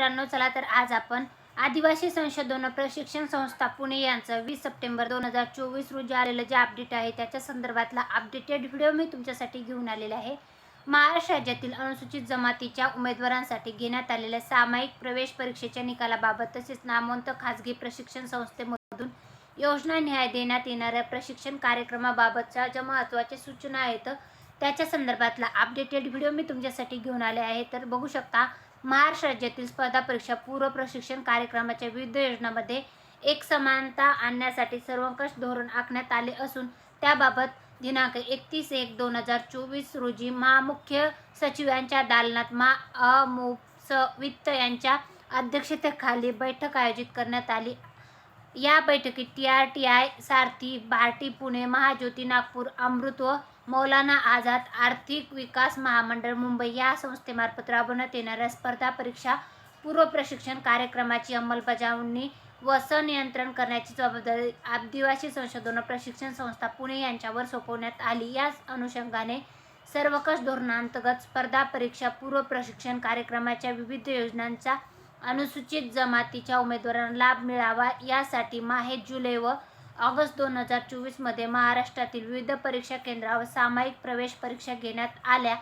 मित्रांनो चला तर आज आपण आदिवासी संशोधन प्रशिक्षण संस्था पुणे यांचं वीस सप्टेंबर दोन हजार चोवीस रोजी आलेलं जे अपडेट आहे त्याच्या संदर्भातला अपडेटेड व्हिडिओ मी तुमच्यासाठी घेऊन आलेला आहे. महाराष्ट्र राज्यातील अनुसूचित जमातीच्या उमेदवारांसाठी घेण्यात आलेल्या सामायिक प्रवेश परीक्षेच्या निकालाबाबत तसेच नामवंत खाजगी प्रशिक्षण संस्थेमधून योजना न्याय देण्यात येणाऱ्या प्रशिक्षण कार्यक्रमाबाबतच्या ज्या महत्त्वाच्या सूचना आहेत त्याच्या संदर्भातला अपडेटेड व्हिडिओ मी तुमच्यासाठी घेऊन आले आहे. तर बघू शकता महाराष्ट्र राज्यातील स्पर्धा परीक्षा पूर्व प्रशिक्षण कार्यक्रमाच्या विविध योजनांमध्ये एक समानता आणण्यासाठी सर्वंकष धोरण आखण्यात आले असून त्याबाबत दिनांक एकतीस एक दोन हजार चोवीस रोजी महामुख्य सचिव यांच्या दालनात मा अमुस वित्त यांच्या अध्यक्षतेखाली बैठक आयोजित करण्यात आली. या बैठकीत T R T I Sarthi BARTI Pune Mahajyoti Nagpur Amrut व मौलाना आझाद आर्थिक विकास महामंडळ मुंबई या संस्थेमार्फत राबवण्यात येणाऱ्या स्पर्धा परीक्षा पूर्व प्रशिक्षण कार्यक्रमाची अंमलबजावणी व संनियंत्रण करण्याची जबाबदारी आदिवासी संशोधन व प्रशिक्षण संस्था पुणे यांच्यावर सोपवण्यात आली. या अनुषंगाने सर्वकष धोरणांतर्गत स्पर्धा परीक्षा पूर्व प्रशिक्षण कार्यक्रमाच्या विविध योजनांचा अनुसूचित जमातीच्या उमेदवारांना लाभ मिळावा यासाठी माहे जुलै व ऑगस्ट दोन हजार चोवीसमध्ये महाराष्ट्रातील विविध परीक्षा केंद्रावर सामायिक प्रवेश परीक्षा घेण्यात आल्या.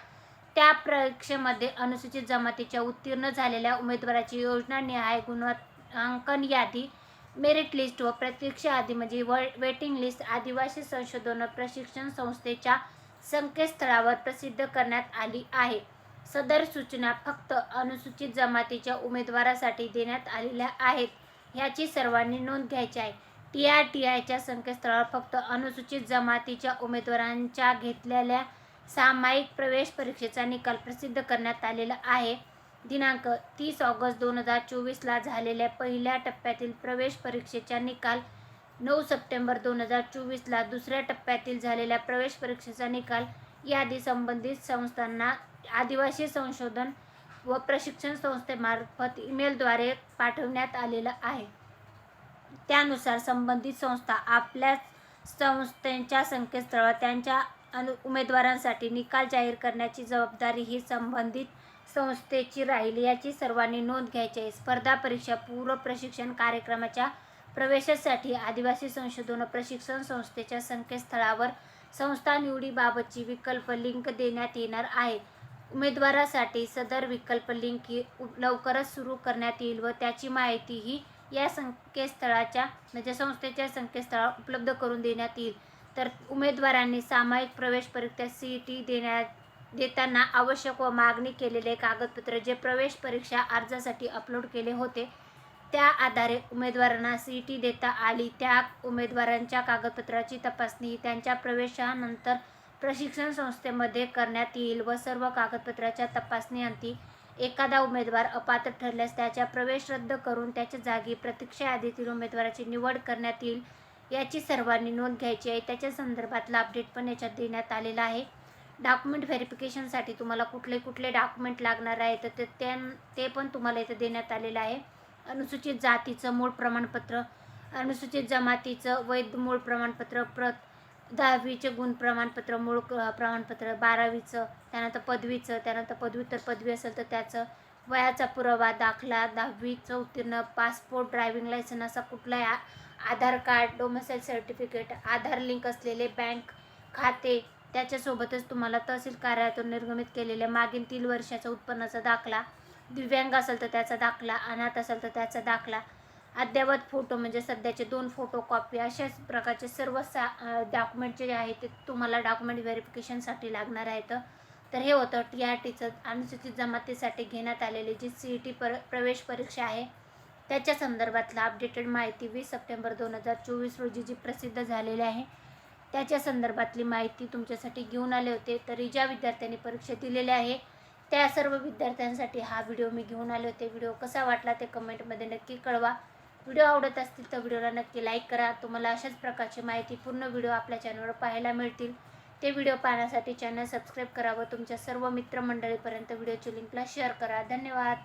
त्या परीक्षेमध्ये अनुसूचित जमातीच्या उत्तीर्ण झालेल्या उमेदवाराची योजना निहाय गुणांकन यादी मेरिट लिस्ट व प्रतीक्षा यादी म्हणजे व वेटिंग लिस्ट आदिवासी संशोधन प्रशिक्षण संस्थेच्या संकेतस्थळावर प्रसिद्ध करण्यात आली आहे. सदर सूचना फक्त अनुसूचित जमातीच्या उमेदवारासाठी देण्यात आलेल्या आहेत. ह्याची सर्वांनी नोंद घ्यायची आहे. टी आर टी आयच्या संकेतस्थळावर फक्त अनुसूचित जमातीच्या उमेदवारांच्या घेतलेल्या सामायिक प्रवेश परीक्षेचा निकाल प्रसिद्ध करण्यात आलेला आहे. दिनांक तीस ऑगस्ट दोन हजार चोवीसला झालेल्या पहिल्या टप्प्यातील प्रवेश परीक्षेचा निकाल नऊ सप्टेंबर दोन हजार चोवीसला दुसऱ्या टप्प्यातील झालेल्या प्रवेश परीक्षेचा निकाल यादी संबंधित संस्थांना आदिवासी संशोधन व प्रशिक्षण संस्थेमार्फत ईमेलद्वारे पाठवण्यात आलेलं आहे. त्यानुसार संबंधित संस्था आपल्या संस्थेच्या संकेतस्थळावर त्यांच्या अनु उमेदवारांसाठी निकाल जाहीर करण्याची जबाबदारी ही संबंधित संस्थेची राहील याची सर्वांनी नोंद घ्यायची आहे. स्पर्धा परीक्षा पूर्व प्रशिक्षण कार्यक्रमाच्या प्रवेशासाठी आदिवासी संशोधन प्रशिक्षण संस्थेच्या संकेतस्थळावर संस्था निवडीबाबतची विकल्प लिंक देण्यात येणार आहे. उमेदवारासाठी सदर विकल्प लिंक ही लवकरच सुरू करण्यात येईल व त्याची माहितीही या संकेतस्थळाच्या म्हणजे संस्थेच्या संकेतस्थळावर उपलब्ध करून देण्यात येईल. तर उमेदवारांनी सामायिक प्रवेश परीक्षा सी ई टी देण्यात देताना आवश्यक व मागणी केलेले कागदपत्र जे प्रवेश परीक्षा अर्जासाठी अपलोड केले होते त्या आधारे उमेदवारांना सी ई टी देता आली. त्या उमेदवारांच्या कागदपत्राची तपासणी त्यांच्या प्रवेशानंतर प्रशिक्षण संस्थेमध्ये करण्यात येईल व सर्व कागदपत्राच्या तपासणीअंती एखादा उमेदवार अपात्र ठरल्यास त्याचा प्रवेश रद्द करून त्याच्या जागी प्रतीक्षा यादीतील उमेदवाराची निवड करण्यात येईल याची सर्वांनी नोंद घ्यायची आहे. त्याच्या संदर्भातला अपडेट पण याच्यात देण्यात आलेला आहे. डॉक्युमेंट व्हेरिफिकेशनसाठी तुम्हाला कुठले कुठले डॉक्युमेंट लागणार आहे तर ते त्या- ते पण तुम्हाला इथं देण्यात आलेलं आहे. अनुसूचित जातीचं मूळ प्रमाणपत्र अनुसूचित जमातीचं वैध मूळ प्रमाणपत्र प्र दहावीचे गुण प्रमाणपत्र मूळ क- प्रमाणपत्र बारावीचं त्यानंतर पदवीचं त्यानंतर पदव्युत्तर पदवी असेल तर त्याचं. वयाचा पुरावा दाखला दहावीचं उत्तीर्ण पासपोर्ट ड्रायव्हिंग लायसन असा कुठलाही Aadhaar card domicile certificate Aadhaar link असलेले बँक खाते त्याच्यासोबतच तुम्हाला तहसील कार्यालयातून निर्गमित केलेल्या मागील तीन वर्षाचा उत्पन्नाचा दाखला दिव्यांग असेल तर त्याचा दाखला अनाथ असेल तर त्याचा दाखला अद्ययावत फोटो म्हणजे सध्याचे दोन फोटो कॉपी अशाच प्रकारचे सर्व सा डॉक्युमेंट जे आहे ते तुम्हाला डॉक्युमेंट व्हेरिफिकेशनसाठी लागणार आहेत. तर हे होतं टी आर टीचं अनुसूचित जमातीसाठी घेण्यात आलेली जी सी ई टी पर प्रवेश परीक्षा आहे त्याच्या संदर्भातला अपडेटेड माहिती वीस सप्टेंबर दोन हजार चोवीस रोजी जी प्रसिद्ध झालेली आहे त्याच्या संदर्भातली माहिती तुमच्यासाठी घेऊन आले होते. तरी ज्या विद्यार्थ्यांनी परीक्षा दिलेल्या आहे त्या सर्व विद्यार्थ्यांसाठी हा व्हिडिओ मी घेऊन आले होते. व्हिडिओ कसा वाटला ते कमेंटमध्ये नक्की कळवा. व्हिडिओ आवडत असतील तर व्हिडिओला नक्की लाईक करा. तुम्हाला अशाच प्रकारची माहिती पूर्ण व्हिडिओ आपल्या चॅनलवर पाहायला मिळतील. ते व्हिडिओ पाहण्यासाठी चॅनल सबस्क्राईब करा व तुमच्या सर्व मित्रमंडळीपर्यंत व्हिडिओची लिंकला शेअर करा. धन्यवाद.